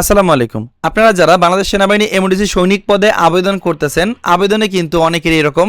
আসসালামু আলাইকুম। আপনারা যারা বাংলাদেশ সেনাবাহিনী এমডিসি সৈনিক পদে আবেদন করতেছেন, আবেদনে কিন্তু অনেকের এরকম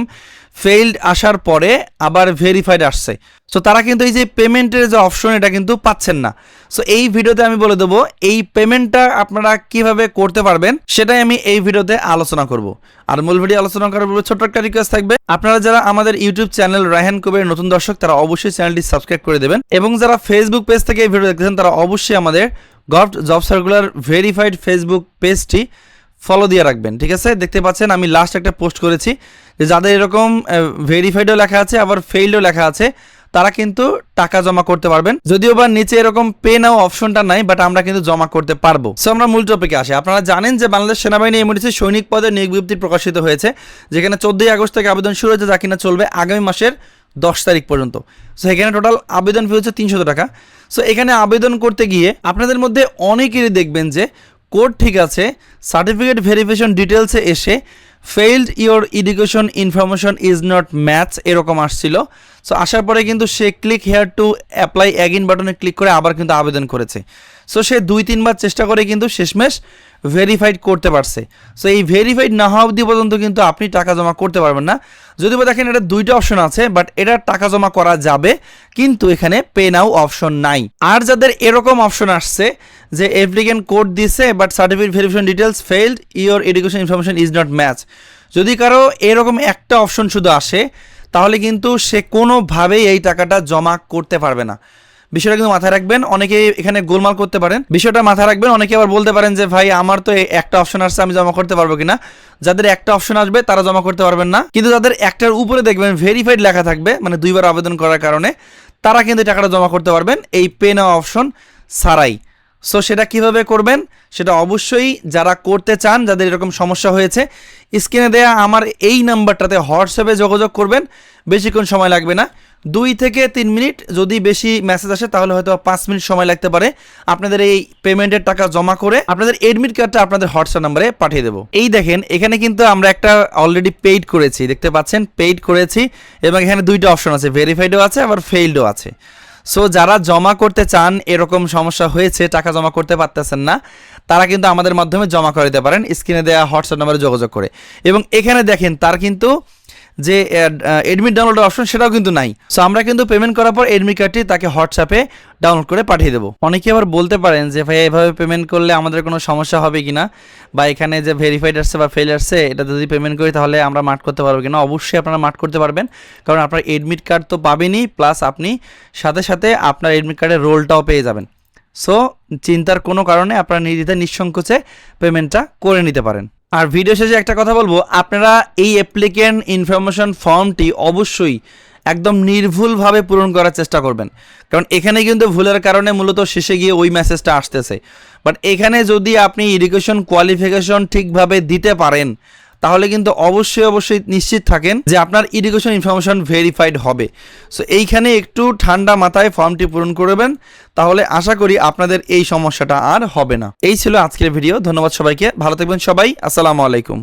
ফেইল্ড আসার পরে আবার ভেরিফাইড আসছে। সো তারা কিন্তু এই যে পেমেন্টের যে অপশন এটা কিন্তু পাচ্ছেন না। সো এই ভিডিওতে আমি বলে দেবো, এই পেমেন্টটা আপনারা কীভাবে করতে পারবেন, সেটাই আমি এই ভিডিওতে আলোচনা করব। আর মূল ভিডিও আলোচনা করার পূর্বে ছোট্ট একটা রিকোয়েস্ট থাকবে, আপনারা যারা আমাদের ইউটিউব চ্যানেল রায়হান কবির নতুন দর্শক, তারা অবশ্যই চ্যানেলটি সাবস্ক্রাইব করে দেবেন। এবং যারা ফেসবুক পেজ থেকে এই ভিডিও দেখতেছেন, তারা অবশ্যই আমাদের gov job circular verified Facebook পেজটি ফলো দিয়ে রাখবেন, ঠিক আছে? দেখতে পাচ্ছেন, আমি লাস্ট একটা পোস্ট করেছি যে যাদের এরকম ভেরিফাইডও লেখা আছে, আবার ফেইল্ডও লেখা আছে। তারা কিন্তু টাকা জমা করতে পারবেন। যদিও বা নিচে এরকম পে নাও অপশনটা নাই বাট আমরা কিন্তু জমা করতে পারব। সো আমরা মূল টপিকে আসি। আপনারা জানেন যে বাংলাদেশ সেনাবাহিনী এমডিসি সৈনিক পদে নিয়োগ বিজ্ঞপ্তি প্রকাশিত হয়েছে, যেখানে চোদ্দই আগস্ট থেকে আবেদন শুরু হয়েছে, যা কিনা চলবে আগামী মাসের দশ তারিখ পর্যন্ত। সো এখানে টোটাল আবেদন ফি হচ্ছে তিনশো টাকা। সো এখানে আবেদন করতে গিয়ে আপনাদের মধ্যে অনেকেরই দেখবেন যে কোড ঠিক আছে সার্টিফিকেট ভেরিফিকেশন ডিটেলসে এসে failed your education information is not match এরকম আসছিল। সো আসার পরে কিন্তু সে click here to apply again বাটনে ক্লিক করে আবার কিন্তু আবেদন করেছে। সো সে দুই, তিনবার চেষ্টা করে কিন্তু শেষমেশ ভেরিফাইড করতে পারছে। সো এই ভেরিফাইড না হওয়া অবধি পর্যন্ত কিন্তু আপনি টাকা জমা করতে পারবেন না। যদি বা দেখেন এটা দুইটা অপশন আছে বাট এটা টাকা জমা করা যাবে, কিন্তু এখানে পে নাও অপশন নাই। আর যাদের এরকম অপশন আসছে, যে অ্যাপ্লিকেন্ট কোড দিছে but certificate verification details failed your education information is not match যদি কারও এরকম একটা অপশন শুধু আসে, তাহলে কিন্তু সে কোনোভাবেই এই টাকাটা জমা করতে পারবে না। বিষয়টা কিন্তু মাথায় রাখবেন, অনেকেই এখানে গোলমাল করতে পারেন। বিষয়টা মাথায় রাখবেন, অনেকে আবার বলতে পারেন যে, ভাই, আমার তো একটা অপশন আসছে, আমি জমা করতে পারব কিনা? যাদের একটা অপশন আসবে, তারা জমা করতে পারবেন না। কিন্তু যাদের একটার উপরে দেখবেন ভেরিফাইড লেখা থাকবে মানে দুইবার আবেদন করার কারণে, তারা কিন্তু টাকাটা জমা করতে পারবেন। এই পে নেওয়া অপশন ছাড়াই। সো সেটা কীভাবে করবেন? সেটা অবশ্যই যারা করতে চান, যাদের এরকম সমস্যা হয়েছে, স্ক্রিনে দেয়া আমার এই নাম্বারটাতে হোয়াটসঅ্যাপে যোগাযোগ করবেন। বেশিক্ষণ সময় লাগবে না। দুই থেকে তিন মিনিট যদি বেশি মেসেজ আসে, তাহলে হয়তো পাঁচ মিনিট সময় লাগতে পারে। আপনাদের এই পেমেন্টের টাকা জমা করে আপনাদের এডমিট কার্ডটা আপনাদের হোয়াটসঅ্যাপ নাম্বারে পাঠিয়ে দেবো। এই দেখেন, এখানে কিন্তু আমরা একটা অলরেডি পেইড করেছি। দেখতে পাচ্ছেন পেইড করেছি এবং এখানে দুইটা অপশন আছে। ভেরিফাইডও আছে, আবার ফেইল্ডও আছে। সো যারা জমা করতে চান, এরকম সমস্যা হয়েছে, টাকা জমা করতে পারতেছেন না, তারা কিন্তু আমাদের মাধ্যমে জমা করে দিতে পারেন। স্ক্রিনে দেওয়া হোয়াটসঅ্যাপ নাম্বারে যোগাযোগ করে। এবং এখানে দেখেন, তার কিন্তু যে এডমিট ডাউনলোড অপশন সেটাও কিন্তু নাই। সো আমরা কিন্তু পেমেন্ট করার পর এডমিট কার্ডটি তাকে হোয়াটসঅ্যাপে ডাউনলোড করে পাঠিয়ে দেবো। অনেকে আবার বলতে পারেন যে ভাই এভাবে পেমেন্ট করলে আমাদের কোনো সমস্যা হবে কি না বা এখানে যে ভেরিফাইড আসছে বা ফেল আসছে এটা যদি পেমেন্ট করি তাহলে আমরা মাঠ করতে পারব কিনা? অবশ্যই আপনারা মাঠ করতে পারবেন। কারণ আপনার এডমিট কার্ড তো পাবেনই প্লাস আপনি সাথে সাথে আপনার এডমিট কার্ডের রোলটাও পেয়ে যাবেন। সো চিন্তার কোনো কারণে আপনারা নির্দ্বিধায় নিঃসংকোচে পেমেন্টটা করে নিতে পারেন। আর ভিডিও শেষে একটা কথা বলব, আপনারা এই অ্যাপ্লিকেন্ট ইনফরমেশন ফর্মটি অবশ্যই একদম নির্ভুলভাবে পূরণ করার চেষ্টা করবেন। কারণ এখানে কিন্তু ভুলের কারণে মূলত শেষে গিয়ে ওই মেসেজটা আসতেছে। বাট এখানে যদি আপনি এডুকেশন কোয়ালিফিকেশন ঠিকভাবে দিতে পারেন তাহলে কিন্তু অবশ্যই অবশ্যই নিশ্চিত থাকেন যে আপনার ইরিগেশন ইনফরমেশন ভেরিফাইড হবে। সো এইখানে একটু ঠান্ডা মাথায় ফর্মটি পূরণ করবেন তাহলে আশা করি আপনাদের এই সমস্যাটা আর হবে না। এই ছিল আজকের ভিডিও ধন্যবাদ সবাইকে, ভালো থাকবেন সবাই, আসসালামু আলাইকুম।